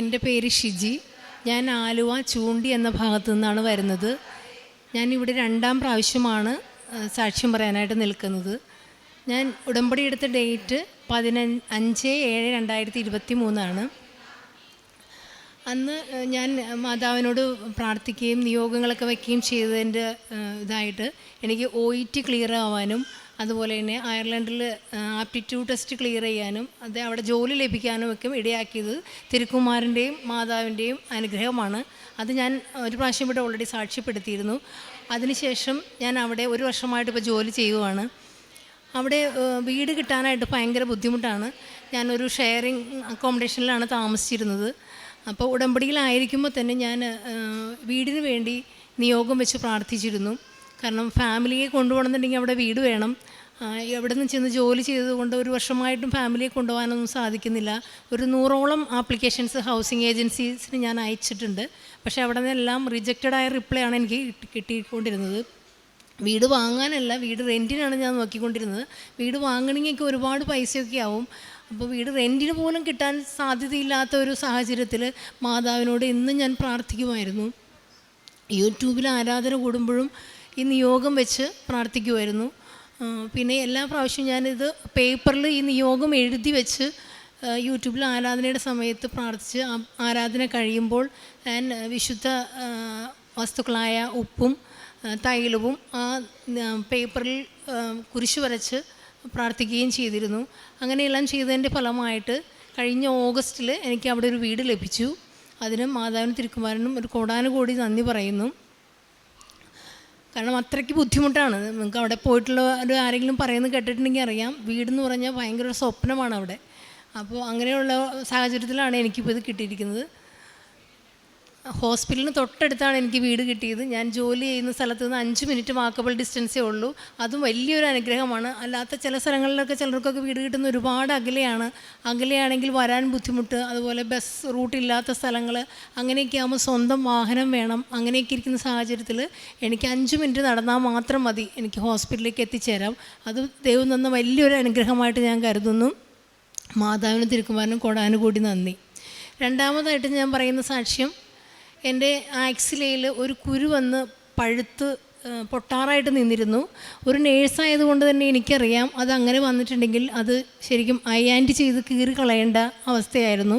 എന്റെ പേര് ഷിജി. ഞാൻ ആലുവ ചൂണ്ടി എന്ന ഭാഗത്തു നിന്നാണ് വരുന്നത്. ഞാൻ ഇവിടെ രണ്ടാം പ്രാവശ്യമാണ് സാക്ഷ്യം പറയാനായിട്ട് നിൽക്കുന്നത്. ഞാൻ ഉടമ്പടി എടുത്ത ഡേറ്റ് പതിനഞ്ച് അഞ്ച് ഏഴ് രണ്ടായിരത്തി ഇരുപത്തി മൂന്നാണ് അന്ന് ഞാൻ മാതാവിനോട് പ്രാർത്ഥിക്കുകയും നിയോഗങ്ങളൊക്കെ വയ്ക്കുകയും ചെയ്തതിന്റെ ഇതായിട്ട് എനിക്ക് ഒ ഇ ടി ക്ലിയർ ആവാനും അതുപോലെ തന്നെ അയർലൻഡിൽ ആപ്റ്റിറ്റ്യൂഡ് ടെസ്റ്റ് ക്ലിയർ ചെയ്യാനും അത് അവിടെ ജോലി ലഭിക്കാനും ഒക്കെ ഇടയാക്കിയത് തിരുക്കുമാരന്റെയും മാതാവിന്റെയും അനുഗ്രഹമാണ്. അത് ഞാൻ ഒരു പ്രാവശ്യം ഇവിടെ ഓൾറെഡി സാക്ഷ്യപ്പെടുത്തിയിരുന്നു. അതിനുശേഷം ഞാൻ അവിടെ ഒരു വർഷമായിട്ട് ഇപ്പോൾ ജോലി ചെയ്യുവാണ്. അവിടെ വീട് കിട്ടാനായിട്ട് ഭയങ്കര ബുദ്ധിമുട്ടാണ്. ഞാനൊരു ഷെയറിങ് അക്കോമഡേഷനിലാണ് താമസിച്ചിരുന്നത്. അപ്പോൾ ഉടമ്പടിയിലായിരിക്കുമ്പോൾ തന്നെ ഞാൻ വീടിന് വേണ്ടി നിയോഗം വെച്ച് പ്രാർത്ഥിച്ചിരുന്നു. കാരണം ഫാമിലിയെ കൊണ്ടുപോകണമെന്നുണ്ടെങ്കിൽ അവിടെ വീട് വേണം. എവിടെ നിന്ന് ചെന്ന് ജോലി ചെയ്തതുകൊണ്ട് ഒരു വർഷമായിട്ടും ഫാമിലിയെ കൊണ്ടുപോകാനൊന്നും സാധിക്കുന്നില്ല. ഒരു നൂറോളം ആപ്ലിക്കേഷൻസ് ഹൗസിംഗ് ഏജൻസീസിന് ഞാൻ അയച്ചിട്ടുണ്ട്. പക്ഷേ അവിടെ നിന്നെല്ലാം ആയ റിപ്ലൈ ആണ് എനിക്ക് കിട്ടി- കിട്ടിക്കൊണ്ടിരുന്നത്. വീട് വാങ്ങാനല്ല വീട് റെന്റിനാണ് ഞാൻ നോക്കിക്കൊണ്ടിരുന്നത്. വീട് വാങ്ങണമെങ്കിൽ ഒരുപാട് പൈസയൊക്കെ ആവും. അപ്പോൾ വീട് റെന്റിന് പോലും കിട്ടാൻ സാധ്യതയില്ലാത്ത ഒരു സാഹചര്യത്തിൽ മാതാവിനോട് ഇന്നും ഞാൻ പ്രാർത്ഥിക്കുമായിരുന്നു. യൂട്യൂബിൽ ആരാധന കൂടുമ്പോഴും ഈ യോഗം വെച്ച് പ്രാർത്ഥിക്കുമായിരുന്നു പിന്നെ എല്ലാ പ്രാവശ്യവും ഞാനിത് പേപ്പറിൽ ഈ നിയോഗം എഴുതി വെച്ച് യൂട്യൂബിൽ ആരാധനയുടെ സമയത്ത് പ്രാർത്ഥിച്ച് ആരാധന കഴിയുമ്പോൾ ഞാൻ വിശുദ്ധ വസ്തുക്കളായ ഉപ്പും തൈലവും ആ പേപ്പറിൽ കുരിശ് വരച്ച് പ്രാർത്ഥിക്കുകയും ചെയ്തിരുന്നു. അങ്ങനെയെല്ലാം ചെയ്തതിന്റെ ഫലമായിട്ട് കഴിഞ്ഞ ഓഗസ്റ്റിൽ എനിക്ക് അവിടെ ഒരു വീട് ലഭിച്ചു. അതിന് മാതാവിനും തിരുക്കുമാരനും ഒരു കോടാനുകോടി നന്ദി പറയുന്നു. കാരണം അത്രയ്ക്ക് ബുദ്ധിമുട്ടാണ്. നിങ്ങൾക്ക് അവിടെ പോയിട്ടുള്ള ഒരു ആരെങ്കിലും പറയുന്നത് കേട്ടിട്ടുണ്ടെങ്കിൽ അറിയാം. വീടെന്ന് പറഞ്ഞാൽ ഭയങ്കര സ്വപ്നമാണ് അവിടെ. അപ്പോൾ അങ്ങനെയുള്ള സാഹചര്യത്തിലാണ് എനിക്കിപ്പോൾ ഇത് കിട്ടിയിരിക്കുന്നത്. ഹോസ്പിറ്റലിന് തൊട്ടടുത്താണ് എനിക്ക് വീട് കിട്ടിയത്. ഞാൻ ജോലി ചെയ്യുന്ന സ്ഥലത്ത് നിന്ന് അഞ്ച് മിനിറ്റ് വാക്കബിൾ ഡിസ്റ്റൻസേ ഉള്ളൂ. അതും വലിയൊരു അനുഗ്രഹമാണ്. അല്ലാത്ത ചില സ്ഥലങ്ങളിലൊക്കെ ചിലർക്കൊക്കെ വീട് കിട്ടുന്ന ഒരുപാട് അകലെയാണ്. അകലെയാണെങ്കിൽ വരാൻ ബുദ്ധിമുട്ട് അതുപോലെ ബസ് റൂട്ട് ഇല്ലാത്ത സ്ഥലങ്ങൾ അങ്ങനെയൊക്കെ ആകുമ്പോൾ സ്വന്തം വാഹനം വേണം. അങ്ങനെയൊക്കെ ഇരിക്കുന്ന സാഹചര്യത്തിൽ എനിക്ക് അഞ്ച് മിനിറ്റ് നടന്നാൽ മാത്രം മതി എനിക്ക് ഹോസ്പിറ്റലിലേക്ക് എത്തിച്ചേരാം അത് ദൈവം തന്ന വലിയൊരു അനുഗ്രഹമായിട്ട് ഞാൻ കരുതുന്നു. മാതാവിനും തിരുക്കുമാരനും കൊടാനുകൂടി നന്ദി. രണ്ടാമതായിട്ട് ഞാൻ പറയുന്ന സാക്ഷ്യം എന്റെ ആക്സിലയിൽ ഒരു കുരു വന്ന് പഴുത്ത് പൊട്ടാറായിട്ട് നിന്നിരുന്നു. ഒരു നേഴ്സായതുകൊണ്ട് തന്നെ എനിക്കറിയാം അത് അങ്ങനെ വന്നിട്ടുണ്ടെങ്കിൽ അത് ശരിക്കും അയാൻഡ് ചെയ്ത് കീറി കളയേണ്ട അവസ്ഥയായിരുന്നു.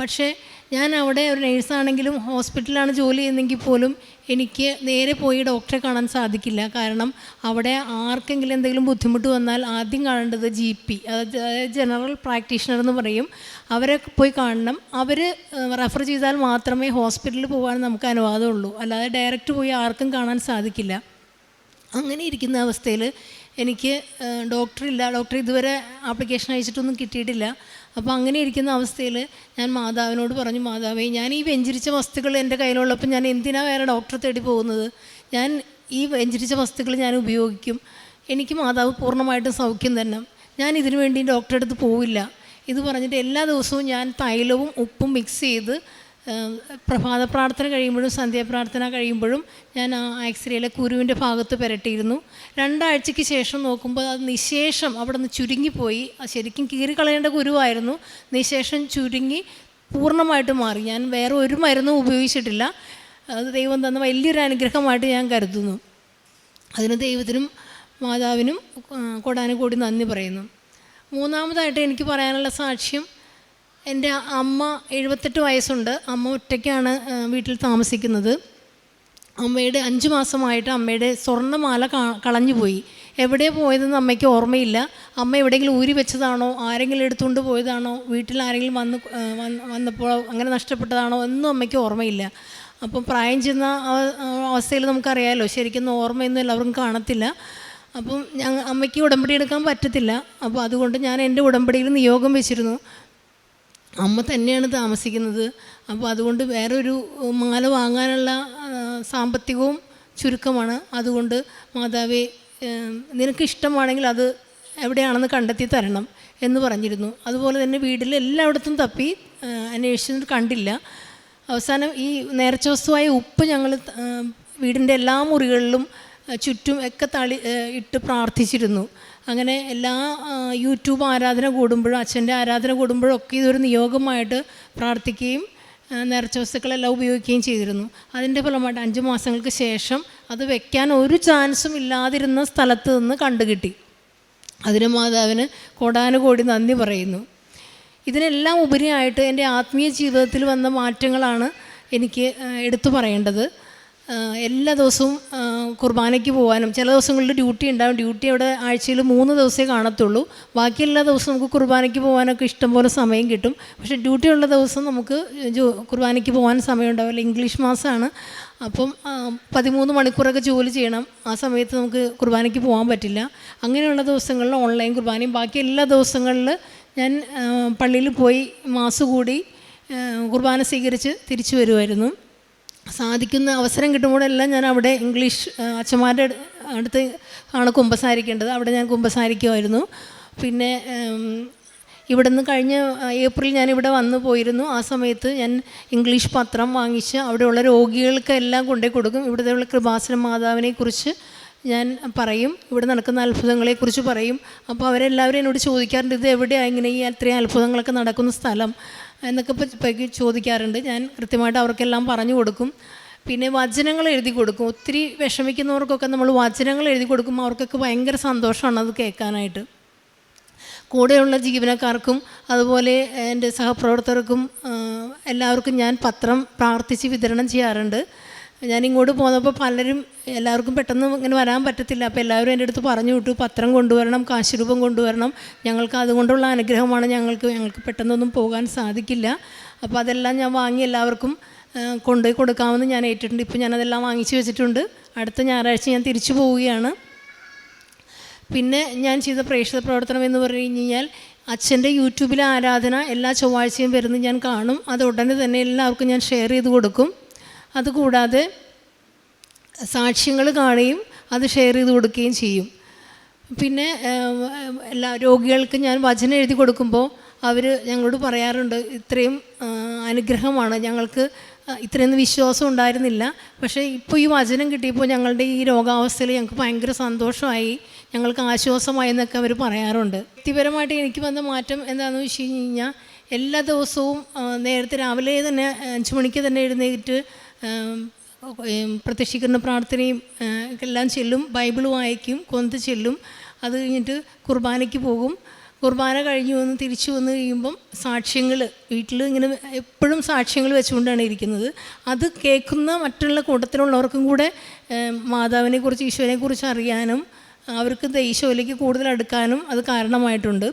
പക്ഷേ ഞാൻ അവിടെ ഒരു നേഴ്സാണെങ്കിലും ഹോസ്പിറ്റലിലാണ് ജോലി ചെയ്യുന്നതെങ്കിൽ പോലും എനിക്ക് നേരെ പോയി ഡോക്ടറെ കാണാൻ സാധിക്കില്ല. കാരണം അവിടെ ആർക്കെങ്കിലും എന്തെങ്കിലും ബുദ്ധിമുട്ട് വന്നാൽ ആദ്യം കാണേണ്ടത് ജി പി അതായത് ജനറൽ പ്രാക്ടീഷണർ എന്ന് പറയും. അവരെ പോയി കാണണം. അവർ റെഫർ ചെയ്താൽ മാത്രമേ ഹോസ്പിറ്റലിൽ പോകാൻ നമുക്ക് അനുവാദമുള്ളൂ. അല്ലാതെ ഡയറക്റ്റ് പോയി ആർക്കും കാണാൻ സാധിക്കില്ല. അങ്ങനെ ഇരിക്കുന്ന അവസ്ഥയിൽ എനിക്ക് ഡോക്ടറില്ല. ഡോക്ടർ ഇതുവരെ ആപ്ലിക്കേഷൻ അയച്ചിട്ടൊന്നും കിട്ടിയിട്ടില്ല. അപ്പോൾ അങ്ങനെ ഇരിക്കുന്ന അവസ്ഥയിൽ ഞാൻ മാതാവിനോട് പറഞ്ഞു മാതാവേ ഞാൻ ഈ വെഞ്ചരിച്ച വസ്തുക്കൾ എന്റെ കയ്യിലുള്ളപ്പോൾ ഞാൻ എന്തിനാണ് വേറെ ഡോക്ടറെ തേടി പോകുന്നത്? ഞാൻ ഈ വെഞ്ചരിച്ച വസ്തുക്കൾ ഞാൻ ഉപയോഗിക്കും. എനിക്ക് മാതാവ് പൂർണമായിട്ടും സൗഖ്യം തന്നെ ഞാൻ ഇതിനു വേണ്ടി ഡോക്ടറെ അടുത്ത് പോവില്ല. ഇത് പറഞ്ഞിട്ട് എല്ലാ ദിവസവും ഞാൻ തൈലവും ഉപ്പും മിക്സ് ചെയ്ത് പ്രഭാത പ്രാർത്ഥന കഴിയുമ്പോഴും സന്ധ്യാപ്രാർത്ഥന കഴിയുമ്പോഴും ഞാൻ ആ ആക്സിരയിലെ കുരുവിന്റെ ഭാഗത്ത് പുരട്ടിയിരുന്നു. രണ്ടാഴ്ചയ്ക്ക് ശേഷം നോക്കുമ്പോൾ അത് നിശേഷം അവിടെ നിന്ന് ചുരുങ്ങിപ്പോയി. അത് ശരിക്കും കീറിക്കളയേണ്ട കുരുവായിരുന്നു. നിശേഷം ചുരുങ്ങി പൂർണമായിട്ട് മാറി. ഞാൻ വേറെ ഒരു മരുന്നും ഉപയോഗിച്ചിട്ടില്ല. അത് ദൈവം തന്ന വലിയൊരു അനുഗ്രഹമായിട്ട് ഞാൻ കരുതുന്നു. അതിന് ദൈവത്തിനും മാതാവിനും കൊടാനും കൂടി നന്ദി പറയുന്നു. മൂന്നാമതായിട്ട് എനിക്ക് പറയാനുള്ള സാക്ഷ്യം എന്റെ അമ്മ എഴുപത്തെട്ട് വയസ്സുണ്ട്. അമ്മ ഒറ്റയ്ക്കാണ് വീട്ടിൽ താമസിക്കുന്നത്. അമ്മയുടെ അഞ്ച് മാസമായിട്ട് അമ്മയുടെ സ്വർണമാല കളഞ്ഞുപോയി. എവിടെ പോയതെന്ന് അമ്മയ്ക്ക് ഓർമ്മയില്ല. അമ്മ എവിടെയെങ്കിലും ഊരി വെച്ചതാണോ? ആരെങ്കിലും എടുത്തുകൊണ്ട് പോയതാണോ? വീട്ടിൽ ആരെങ്കിലും വന്ന് വന്നപ്പോൾ അങ്ങനെ നഷ്ടപ്പെട്ടതാണോ? ഒന്നും അമ്മയ്ക്ക് ഓർമ്മയില്ല. അപ്പം പ്രായം ചെന്ന അവ- അവസ്ഥയിൽ നമുക്കറിയാമല്ലോ ശരിക്കും ഓർമ്മയൊന്നും എല്ലാവർക്കും കാണത്തില്ല. അപ്പം ഞങ്ങൾ അമ്മയ്ക്ക് ഉടമ്പടി എടുക്കാൻ പറ്റത്തില്ല. അപ്പോൾ അതുകൊണ്ട് ഞാൻ എന്റെ ഉടമ്പടിയിൽ നിയോഗം വെച്ചിരുന്നു. അമ്മ തന്നെയാണ് താമസിക്കുന്നത്. അപ്പോൾ അതുകൊണ്ട് വേറൊരു മാല വാങ്ങാനുള്ള സാമ്പത്തികവും ചുരുക്കമാണ്. അതുകൊണ്ട് മാതാവേ നിനക്കിഷ്ടമാണെങ്കിൽ അത് എവിടെയാണെന്ന് കണ്ടെത്തി തരണം എന്ന് പറഞ്ഞിരുന്നു. അതുപോലെ തന്നെ വീട്ടിൽ എല്ലായിടത്തും തപ്പി അന്വേഷിച്ചത് കണ്ടില്ല. അവസാനം ഈ നേർച്ച വസ്തുവായ ഉപ്പ് ഞങ്ങൾ വീടിന്റെ എല്ലാ മുറികളിലും ചുറ്റും ഒക്കെ തളി ഇട്ട് പ്രാർത്ഥിച്ചിരുന്നു. അങ്ങനെ എല്ലാ യൂട്യൂബ് ആരാധന കൂടുമ്പോഴും അച്ഛന്റെ ആരാധന കൂടുമ്പോഴും ഒക്കെ ഇതൊരു നിയോഗമായിട്ട് പ്രാർത്ഥിക്കുകയും നേർച്ച വസ്തുക്കളെല്ലാം ഉപയോഗിക്കുകയും ചെയ്തിരുന്നു. അതിന്റെ ഫലമായിട്ട് അഞ്ച് മാസങ്ങൾക്ക് ശേഷം അത് വെക്കാൻ ഒരു ചാൻസും ഇല്ലാതിരുന്ന സ്ഥലത്ത് നിന്ന് കണ്ടുകിട്ടി. അതിന് മാതാവിന് കോടാനുകോടി നന്ദി പറയുന്നു. ഇതിനെല്ലാം ഉപരിയായിട്ട് എന്റെ ആത്മീയ ജീവിതത്തിൽ വന്ന മാറ്റങ്ങളാണ് എനിക്ക് എടുത്തു പറയേണ്ടത്. എല്ലാ ദിവസവും കുർബാനയ്ക്ക് പോകാനും ചില ദിവസങ്ങളിൽ ഡ്യൂട്ടി ഉണ്ടാവും. ഡ്യൂട്ടി അവിടെ ആഴ്ചയിൽ മൂന്ന് ദിവസമേ കാണത്തുള്ളൂ. ബാക്കി എല്ലാ ദിവസവും നമുക്ക് കുർബാനയ്ക്ക് പോകാനൊക്കെ ഇഷ്ടം പോലെ സമയം കിട്ടും. പക്ഷേ ഡ്യൂട്ടി ഉള്ള ദിവസം നമുക്ക് കുർബാനയ്ക്ക് പോകാൻ സമയം ഉണ്ടാവില്ല. ഇംഗ്ലീഷ് മാസമാണ് അപ്പം പതിമൂന്ന് മണിക്കൂറൊക്കെ ജോലി ചെയ്യണം. ആ സമയത്ത് നമുക്ക് കുർബാനയ്ക്ക് പോകാൻ പറ്റില്ല. അങ്ങനെയുള്ള ദിവസങ്ങളിൽ ഓൺലൈൻ കുർബാനയും. ബാക്കി എല്ലാ ദിവസങ്ങളിൽ ഞാൻ പള്ളിയിൽ പോയി മാസ് കൂടി കുർബാന സ്വീകരിച്ച് തിരിച്ചു വരുമായിരുന്നു. സാധിക്കുന്ന അവസരം കിട്ടുമ്പോഴെല്ലാം ഞാൻ അവിടെ ഇംഗ്ലീഷ് അച്ഛന്മാരുടെ അടുത്ത് ആണ് കുമ്പസാരിക്കേണ്ടത്. അവിടെ ഞാൻ കുമ്പസാരിക്കുമായിരുന്നു. പിന്നെ ഇവിടെ നിന്ന് കഴിഞ്ഞ ഏപ്രിൽ ഞാൻ ഇവിടെ വന്നു പോയിരുന്നു. ആ സമയത്ത് ഞാൻ ഇംഗ്ലീഷ് പത്രം വാങ്ങിച്ച് അവിടെയുള്ള രോഗികൾക്കെല്ലാം കൊണ്ടേ കൊടുക്കും. ഇവിടുത്തെയുള്ള കൃപാസന മാതാവിനെ കുറിച്ച് ഞാൻ പറയും. ഇവിടെ നടക്കുന്ന അത്ഭുതങ്ങളെക്കുറിച്ച് പറയും. അപ്പോൾ അവരെല്ലാവരും എന്നോട് ചോദിക്കാറുണ്ട് ഇത് എവിടെയാണ് ഇങ്ങനെ ഈ അത്രയും അത്ഭുതങ്ങളൊക്കെ നടക്കുന്ന സ്ഥലം? എന്നൊക്കെ ഇപ്പോൾ ഇപ്പം ചോദിക്കാറുണ്ട്. ഞാൻ കൃത്യമായിട്ട് അവർക്കെല്ലാം പറഞ്ഞു കൊടുക്കും. പിന്നെ വചനങ്ങൾ എഴുതി കൊടുക്കും. ഒത്തിരി വിഷമിക്കുന്നവർക്കൊക്കെ നമ്മൾ വചനങ്ങൾ എഴുതി കൊടുക്കും അവർക്കൊക്കെ ഭയങ്കര സന്തോഷമാണ് അത് കേൾക്കാനായിട്ട്. കൂടെയുള്ള ജീവനക്കാർക്കും അതുപോലെ എന്റെ സഹപ്രവർത്തകർക്കും എല്ലാവർക്കും ഞാൻ പത്രം പ്രാർത്ഥിച്ച് വിതരണം ചെയ്യാറുണ്ട്. ഞാൻ ഇങ്ങോട്ട് പോന്നപ്പോൾ പലരും എല്ലാവർക്കും പെട്ടെന്ന് ഇങ്ങനെ വരാൻ പറ്റത്തില്ല. അപ്പോൾ എല്ലാവരും എന്റെ അടുത്ത് പറഞ്ഞു വിട്ടു പത്രം കൊണ്ടുവരണം കാശ് രൂപം കൊണ്ടുവരണം. ഞങ്ങൾക്ക് അതുകൊണ്ടുള്ള അനുഗ്രഹമാണ് ഞങ്ങൾക്ക് ഞങ്ങൾക്ക് പെട്ടെന്നൊന്നും പോകാൻ സാധിക്കില്ല. അപ്പോൾ അതെല്ലാം ഞാൻ വാങ്ങി എല്ലാവർക്കും കൊണ്ട് കൊണ്ടുപോയി കൊടുക്കാമെന്ന് ഞാൻ ഏറ്റിട്ടുണ്ട്. ഇപ്പോൾ ഞാനതെല്ലാം വാങ്ങിച്ചു വെച്ചിട്ടുണ്ട്. അടുത്ത ഞായറാഴ്ച ഞാൻ തിരിച്ചു പോവുകയാണ്. പിന്നെ ഞാൻ ചെയ്ത പ്രേക്ഷിത പ്രവർത്തനം എന്ന് പറഞ്ഞു കഴിഞ്ഞാൽ അച്ഛന്റെ യൂട്യൂബിലെ ആരാധന എല്ലാ ചൊവ്വാഴ്ചയും വരുന്നത് ഞാൻ കാണും. അത് ഉടനെ തന്നെ എല്ലാവർക്കും ഞാൻ ഷെയർ ചെയ്ത് കൊടുക്കും. അതുകൂടാതെ സാക്ഷ്യങ്ങൾ കാണുകയും അത് ഷെയർ ചെയ്ത് കൊടുക്കുകയും ചെയ്യും. പിന്നെ എല്ലാ രോഗികൾക്ക് ഞാൻ വചനം എഴുതി കൊടുക്കുമ്പോൾ അവർ ഞങ്ങളോട് പറയാറുണ്ട് ഇത്രയും അനുഗ്രഹമാണ്. ഞങ്ങൾക്ക് ഇത്രയൊന്നും വിശ്വാസം ഉണ്ടായിരുന്നില്ല. പക്ഷേ ഇപ്പോൾ ഈ വചനം കിട്ടിയപ്പോൾ ഞങ്ങളുടെ ഈ രോഗാവസ്ഥയിൽ ഞങ്ങൾക്ക് ഭയങ്കര സന്തോഷമായി. ഞങ്ങൾക്ക് ആശ്വാസമായി എന്നൊക്കെ അവർ പറയാറുണ്ട്. വ്യക്തിപരമായിട്ട് എനിക്ക് വന്ന മാറ്റം എന്താണെന്ന് വെച്ച് കഴിഞ്ഞാൽ എല്ലാ ദിവസവും നേരത്തെ രാവിലെ തന്നെ അഞ്ച് മണിക്ക് തന്നെ എഴുന്നേറ്റ് പ്രത്യക്ഷീകരണ പ്രാർത്ഥനയും എല്ലാം ചെല്ലും. ബൈബിൾ വായിക്കും കൊന്ത് ചെല്ലും. അത് കഴിഞ്ഞിട്ട് കുർബാനയ്ക്ക് പോകും. കുർബാന കഴിഞ്ഞു വന്ന് തിരിച്ചു വന്ന് കഴിയുമ്പം സാക്ഷ്യങ്ങൾ വീട്ടിൽ ഇങ്ങനെ എപ്പോഴും സാക്ഷ്യങ്ങൾ വെച്ചുകൊണ്ടാണ് ഇരിക്കുന്നത്. അത് കേൾക്കുന്ന മറ്റുള്ള കൂട്ടത്തിലുള്ളവർക്കും കൂടെ മാതാവിനെക്കുറിച്ച് ഈശോനെക്കുറിച്ച് അറിയാനും അവർക്ക് ഈശോയിലേക്ക് കൂടുതൽ അടുക്കാനും അത് കാരണമായിട്ടുണ്ട്.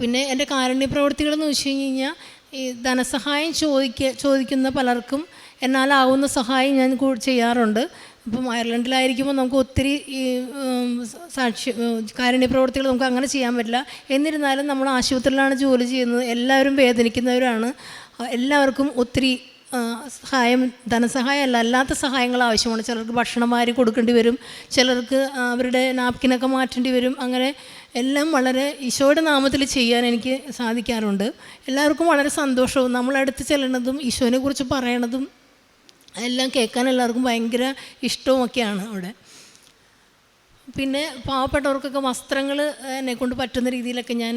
പിന്നെ എന്റെ കാരുണ്യ പ്രവർത്തികളെന്ന് വെച്ച് കഴിഞ്ഞ് കഴിഞ്ഞാൽ ഈ ധനസഹായം ചോദിക്ക ചോദിക്കുന്ന പലർക്കും എന്നാലാവുന്ന സഹായം ഞാൻ ചെയ്യാറുണ്ട്. ഇപ്പം അയർലൻഡിലായിരിക്കുമ്പോൾ നമുക്ക് ഒത്തിരി ഈ സാക്ഷി കാരുണ്യ പ്രവർത്തികൾ നമുക്ക് അങ്ങനെ ചെയ്യാൻ പറ്റില്ല. എന്നിരുന്നാലും നമ്മൾ ആശുപത്രിയിലാണ് ജോലി ചെയ്യുന്നത്. എല്ലാവരും വേദനിക്കുന്നവരാണ്. എല്ലാവർക്കും ഒത്തിരി സഹായം ധനസഹായം അല്ല അല്ലാത്ത സഹായങ്ങൾ ആവശ്യമാണ്. ചിലർക്ക് ഭക്ഷണം വാരി കൊടുക്കേണ്ടി വരും. ചിലർക്ക് അവരുടെ നാപ്കിനൊക്കെ മാറ്റേണ്ടി വരും. അങ്ങനെ എല്ലാം വളരെ ഈശോയുടെ നാമത്തിൽ ചെയ്യാൻ എനിക്ക് സാധിക്കാറുണ്ട്. എല്ലാവർക്കും വളരെ സന്തോഷവും നമ്മളടുത്ത് ചെല്ലണതും ഈശോനെ കുറിച്ച് പറയണതും എല്ലാം കേൾക്കാൻ എല്ലാവർക്കും ഭയങ്കര ഇഷ്ടവുമൊക്കെയാണ് അവിടെ. പിന്നെ പാവപ്പെട്ടവർക്കൊക്കെ വസ്ത്രങ്ങൾ എന്നെ കൊണ്ട് പറ്റുന്ന രീതിയിലൊക്കെ ഞാൻ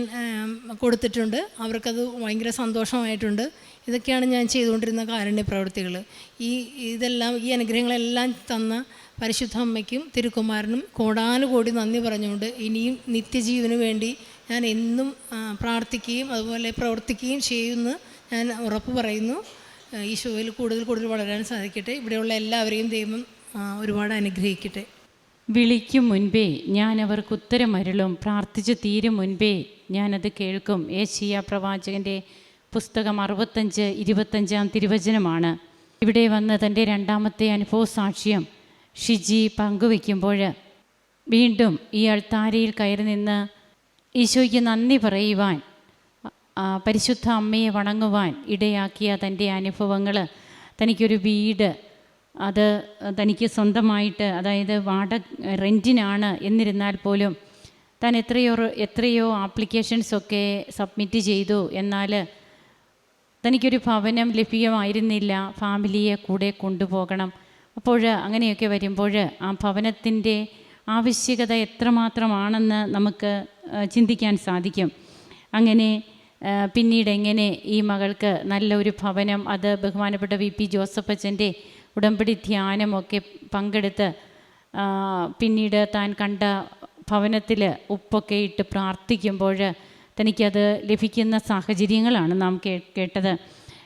കൊടുത്തിട്ടുണ്ട്. അവർക്കത് ഭയങ്കര സന്തോഷമായിട്ടുണ്ട്. ഇതൊക്കെയാണ് ഞാൻ ചെയ്തുകൊണ്ടിരുന്ന കാരുണ്യ പ്രവൃത്തികൾ ഈ ഇതെല്ലാം ഈ അനുഗ്രഹങ്ങളെല്ലാം തന്ന പരിശുദ്ധ അമ്മയ്ക്കും തിരുക്കുമാരനും കോടാനുകോടി നന്ദി പറഞ്ഞുകൊണ്ട് ഇനിയും നിത്യജീവന് വേണ്ടി ഞാൻ എന്നും പ്രാർത്ഥിക്കുകയും അതുപോലെ പ്രവർത്തിക്കുകയും ചെയ്യുമെന്ന് ഞാൻ ഉറപ്പ് പറയുന്നു. ഈ ഷോയിൽ കൂടുതൽ കൂടുതൽ വളരാൻ സാധിക്കട്ടെ. ഇവിടെയുള്ള എല്ലാവരെയും ദൈവം ഒരുപാട് അനുഗ്രഹിക്കട്ടെ. വിളിക്കും മുൻപേ ഞാൻ അവർക്ക് ഉത്തരമരുളും പ്രാർത്ഥിച്ചു തീരും മുൻപേ ഞാനത് കേൾക്കും. ഏഷ്യ പ്രവാചകന്റെ പുസ്തകം അറുപത്തഞ്ച് ഇരുപത്തഞ്ചാം തിരുവചനമാണ്. ഇവിടെ വന്ന് തന്റെ രണ്ടാമത്തെ അനുഭവ സാക്ഷ്യം ഷിജി പങ്കുവയ്ക്കുമ്പോൾ വീണ്ടും ഈ അൾത്താരയിൽ കയറി നിന്ന് ഈശോയ്ക്ക് നന്ദി പറയുവാൻ പരിശുദ്ധ അമ്മയെ വണങ്ങുവാൻ ഇടയാക്കിയ തന്റെ അനുഭവങ്ങൾ തനിക്കൊരു വീട് അത് തനിക്ക് സ്വന്തമായിട്ട് അതായത് വാട റെന്റിനാണ് എന്നിരുന്നാൽ പോലും താൻ എത്രയോ എത്രയോ ആപ്ലിക്കേഷൻസൊക്കെ സബ്മിറ്റ് ചെയ്തു. എന്നാൽ തനിക്കൊരു ഭവനം ലഭ്യമായിരുന്നില്ല. ഫാമിലിയെ കൂടെ കൊണ്ടുപോകണം. അപ്പോൾ അങ്ങനെയൊക്കെ വരുമ്പോൾ ആ ഭവനത്തിന്റെ ആവശ്യകത എത്രമാത്രമാണെന്ന് നമുക്ക് ചിന്തിക്കാൻ സാധിക്കും. അങ്ങനെ പിന്നീട് എങ്ങനെ ഈ മകൾക്ക് നല്ലൊരു ഭവനം അത് ബഹുമാനപ്പെട്ട വി പി ജോസഫ് അച്ഛന്റെ ഉടമ്പടി ധ്യാനമൊക്കെ പങ്കെടുത്ത് പിന്നീട് താൻ കണ്ട ഭവനത്തിൽ ഉപ്പൊക്കെ ഇട്ട് പ്രാർത്ഥിക്കുമ്പോൾ തനിക്കത് ലഭിക്കുന്ന സാഹചര്യങ്ങളാണ് നാം കേട്ടത്.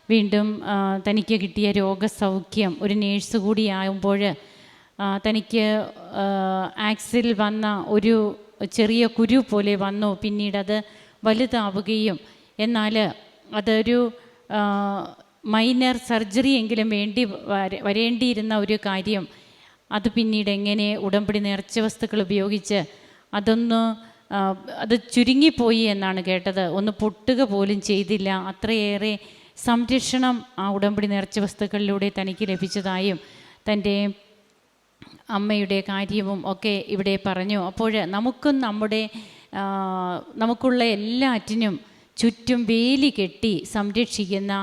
വീണ്ടും തനിക്ക് കിട്ടിയ രോഗസൗഖ്യം ഒരു നേഴ്സ് കൂടിയാകുമ്പോൾ തനിക്ക് ആക്സിൽ വന്ന ഒരു ചെറിയ കുരു പോലെ വന്നു. പിന്നീട് അത് വലുതാവുകയും എന്നാൽ അതൊരു മൈനർ സർജറി എങ്കിലും വേണ്ടി വര- വരേണ്ടിയിരുന്ന ഒരു കാര്യം. അത് പിന്നീട് എങ്ങനെ ഉടമ്പടി നേർച്ച വസ്തുക്കൾ ഉപയോഗിച്ച് അതൊന്ന് അത് ചുരുങ്ങിപ്പോയി എന്നാണ് കേട്ടത്. ഒന്ന് പൊട്ടുക പോലും ചെയ്തില്ല. അത്രയേറെ സംരക്ഷണം ആ ഉടമ്പടി നേർച്ച വസ്തുക്കളിലൂടെ തനിക്ക് ലഭിച്ചതായും തന്റെ അമ്മയുടെ കാര്യവും ഒക്കെ ഇവിടെ പറഞ്ഞു. അപ്പോൾ നമുക്കും നമ്മുടെ നമുക്കുള്ള എല്ലാറ്റിനും ചുറ്റും വേലി കെട്ടി സംരക്ഷിക്കുന്ന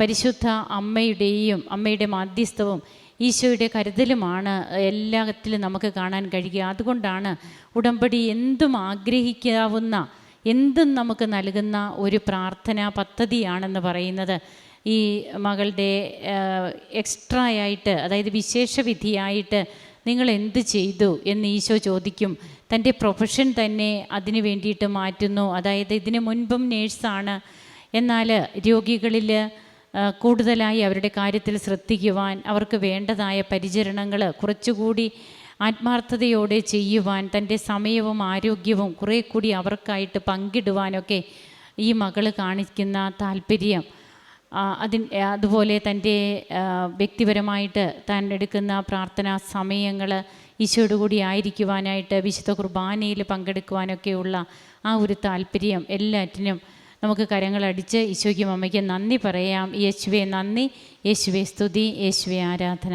പരിശുദ്ധ അമ്മയുടെയും അമ്മയുടെ മാധ്യസ്ഥവും ഈശോയുടെ കരുതലുമാണ് എല്ലാത്തിലും നമുക്ക് കാണാൻ കഴിയുക. അതുകൊണ്ടാണ് ഉടമ്പടി എന്തും ആഗ്രഹിക്കാവുന്ന എന്തും നമുക്ക് നൽകുന്ന ഒരു പ്രാർത്ഥനാ പദ്ധതിയാണെന്ന് പറയുന്നത്. ഈ മകളുടെ എക്സ്ട്രാ ആയിട്ട് അതായത് വിശേഷ വിധിയായിട്ട് നിങ്ങൾ എന്ത് ചെയ്തു എന്ന് ഈശോ ചോദിക്കും. തന്റെ പ്രൊഫഷൻ തന്നെ അതിനു വേണ്ടിയിട്ട് മാറ്റുന്നു. അതായത് ഇതിനു മുൻപും നേഴ്സാണ്. എന്നാൽ രോഗികളിൽ കൂടുതലായി അവരുടെ കാര്യത്തിൽ ശ്രദ്ധിക്കുവാൻ അവർക്ക് വേണ്ടതായ പരിചരണങ്ങൾ കുറച്ചുകൂടി ആത്മാർത്ഥതയോടെ ചെയ്യുവാൻ തന്റെ സമയവും ആരോഗ്യവും കുറേ കൂടി അവർക്കായിട്ട് പങ്കിടുവാനൊക്കെ ഈ മകൾ കാണിക്കുന്ന താല്പര്യം. അതിൻ അതുപോലെ തന്റെ വ്യക്തിപരമായിട്ട് താൻ എടുക്കുന്ന പ്രാർത്ഥനാ സമയങ്ങൾ ഈശോയോട് കൂടി ആയിരിക്കുവാനായിട്ട് വിശുദ്ധ കുർബാനയിൽ പങ്കെടുക്കുവാനൊക്കെയുള്ള ആ ഒരു താല്പര്യം എല്ലാറ്റിനും നമുക്ക് കരങ്ങളടിച്ച് ഈശോയ്ക്കും അമ്മയ്ക്ക് നന്ദി പറയാം. യേശുവെ നന്ദി. യേശുവെ സ്തുതി. യേശുവെ ആരാധന.